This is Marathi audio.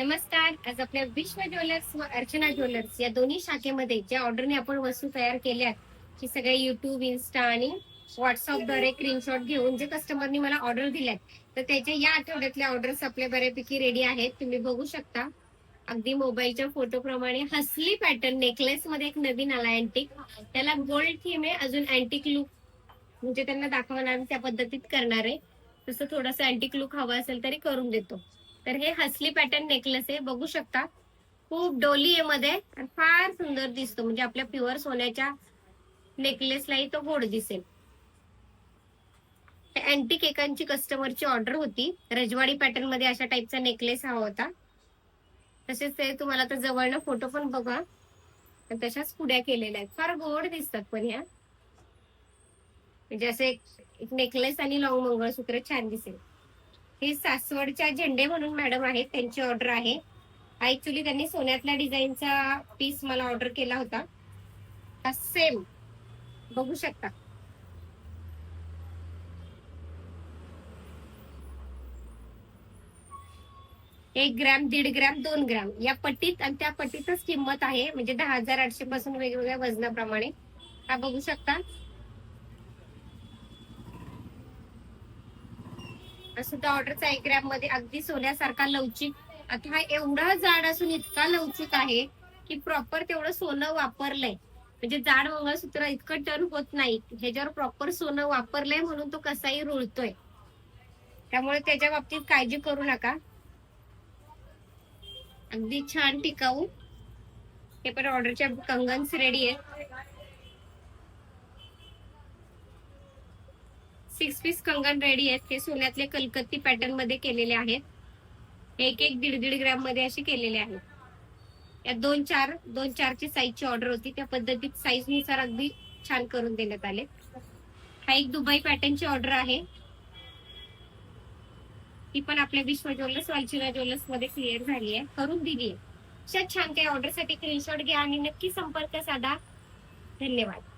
नमस्कार. आज आपल्या विश्व ज्वेलर्स व अर्चना ज्वेलर्स या दोन्ही शाखेमध्ये ज्या ऑर्डरने आपण वस्तू तयार केल्या की सगळे युट्यूब इन्स्टा आणि व्हॉट्सअपद्वारे स्क्रीनशॉट घेऊन जे कस्टमरनी मला ऑर्डर दिल्यात तर त्याच्या या आठवड्यातल्या ऑर्डर्स आपल्या बऱ्यापैकी रेडी आहेत. तुम्ही बघू शकता. अगदी मोबाईलच्या फोटो प्रमाणे हसली पॅटर्न नेकलेस मध्ये एक नवीन आला अँटिक त्याला गोल्ड थीम आहे अजून अँटिक लुक म्हणजे त्यांना दाखवणार त्या पद्धतीत करणार आहे. तसं थोडंसं अँटिक लुक हवा असेल तरी करून देतो. तर हे हसली पॅटर्न नेकलेस आहे. बघू शकता. खूप डोली आहे मध्ये. आणि फार सुंदर दिसतो. म्हणजे आपल्या प्युअर सोन्याच्या नेकलेसलाही तो गोड दिसेल. अँटी केकांची कस्टमरची ऑर्डर होती. रजवाडी पॅटर्नमध्ये अशा टाईपचा नेकलेस हवा होता. तसेच ते तुम्हाला तर जवळनं फोटो पण बघा. आणि तशाच पुड्या केलेल्या आहेत. फार गोड दिसतात पण ह्या. म्हणजे असे एक नेकलेस आणि लॉंग मंगळसूत्र छान दिसेल. हे सासवडच्या झेंडे म्हणून मॅडम आहेत त्यांची ऑर्डर आहे. ऍक्च्युली त्यांनी सोन्यातल्या डिझाईनचा पीस मला ऑर्डर केला होता. सेम बघू शकता. एक ग्रॅम दीड ग्रॅम दोन ग्रॅम. या पट्टीत आणि त्या पट्टीतच किंमत आहे. म्हणजे दहा हजार आठशे पासून वेगवेगळ्या वजनाप्रमाणे. हा बघू शकता. सुद्धा ऑर्डरचा एक ग्रॅममध्ये अगदी सोन्यासारखा लवचिक. आता हा एवढा जाड असून इतका लवचिक आहे की प्रॉपर तेवढं सोनं वापरलंय. म्हणजे जाड मंगळसूत्र इतकं टर्न होत नाही. ह्याच्यावर प्रॉपर सोनं वापरलंय म्हणून तो कसाही रुळतोय. त्यामुळे त्याच्या बाबतीत काळजी करू नका. अगदी छान टिकाऊ. हे पण ऑर्डरच्या कंगन्स रेडी आहेत. सिक्स पीस कंगन रेडी आहेत. हे सोन्यातले कलकत्ती पॅटर्नमध्ये केलेले आहेत. एक एक दीड दीड ग्रॅममध्ये असे केलेले आहेत. यात दोन चार दोन चारची साईजची ऑर्डर होती. त्या पद्धतीत साईजनुसार अगदी छान करून देण्यात आले. हा एक दुबई पॅटर्नची ऑर्डर आहे. ती पण आपल्या विश्व ज्वेलर्स वालचिरा ज्वेलर्समध्ये क्लिअर झाली आहे. करून दिली आहे. अशा छान काही ऑर्डरसाठी स्क्रीनशॉट घ्या आणि नक्की संपर्क साधा. धन्यवाद.